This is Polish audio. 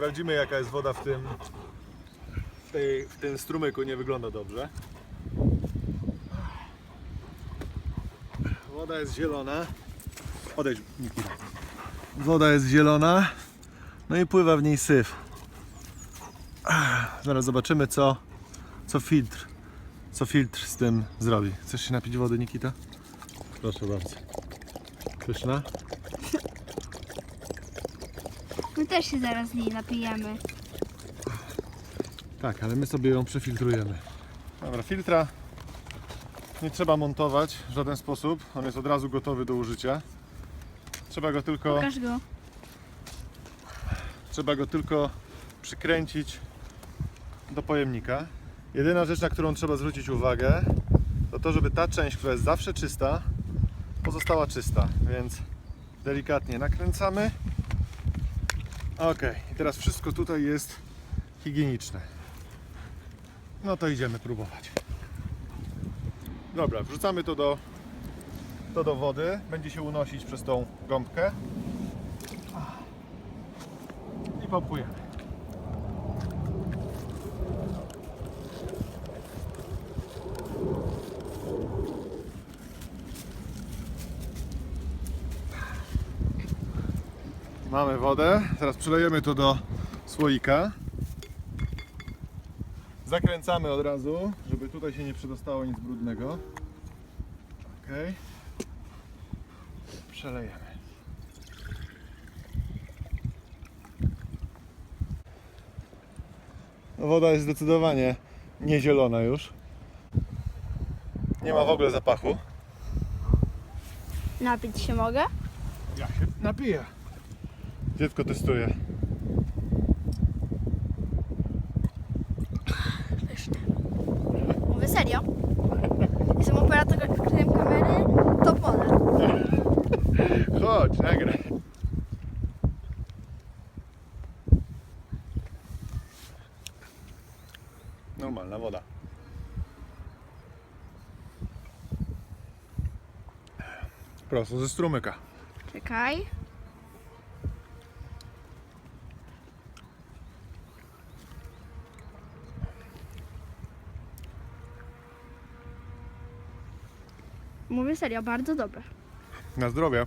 Sprawdzimy jaka jest woda w tym w, tej, w tym strumyku, nie wygląda dobrze. Woda jest zielona. Odejdź, Nikita. Woda jest zielona. No i pływa w niej syf. Zaraz zobaczymy co, co filtr co filtr z tym zrobi. Chcesz się napić wody, Nikita? Proszę bardzo. Pyszna? My też się zaraz z niej napijemy. Tak, ale my sobie ją przefiltrujemy. Dobra, filtra nie trzeba montować w żaden sposób. On jest od razu gotowy do użycia. Trzeba go tylko, Pokaż go. trzeba go tylko przykręcić do pojemnika. Jedyna rzecz, na którą trzeba zwrócić uwagę, to to, żeby ta część, która jest zawsze czysta, pozostała czysta. Więc delikatnie nakręcamy. Ok, teraz wszystko tutaj jest higieniczne. No to idziemy próbować. Dobra, wrzucamy to do, to do wody. Będzie się unosić przez tą gąbkę. I pompujemy. Mamy wodę. Teraz przelejemy to do słoika. Zakręcamy od razu, żeby tutaj się nie przedostało nic brudnego. Ok. Przelejemy. Woda jest zdecydowanie nie zielona już. Nie ma w ogóle zapachu. Napić się mogę? Ja się napiję. Dziecko testuje. Mówię serio. Jestem operatorem kamery, to pole. Chodź, nagraj. Normalna woda. Prosto ze strumyka. Czekaj. Mówię serio, bardzo dobre. Na zdrowie.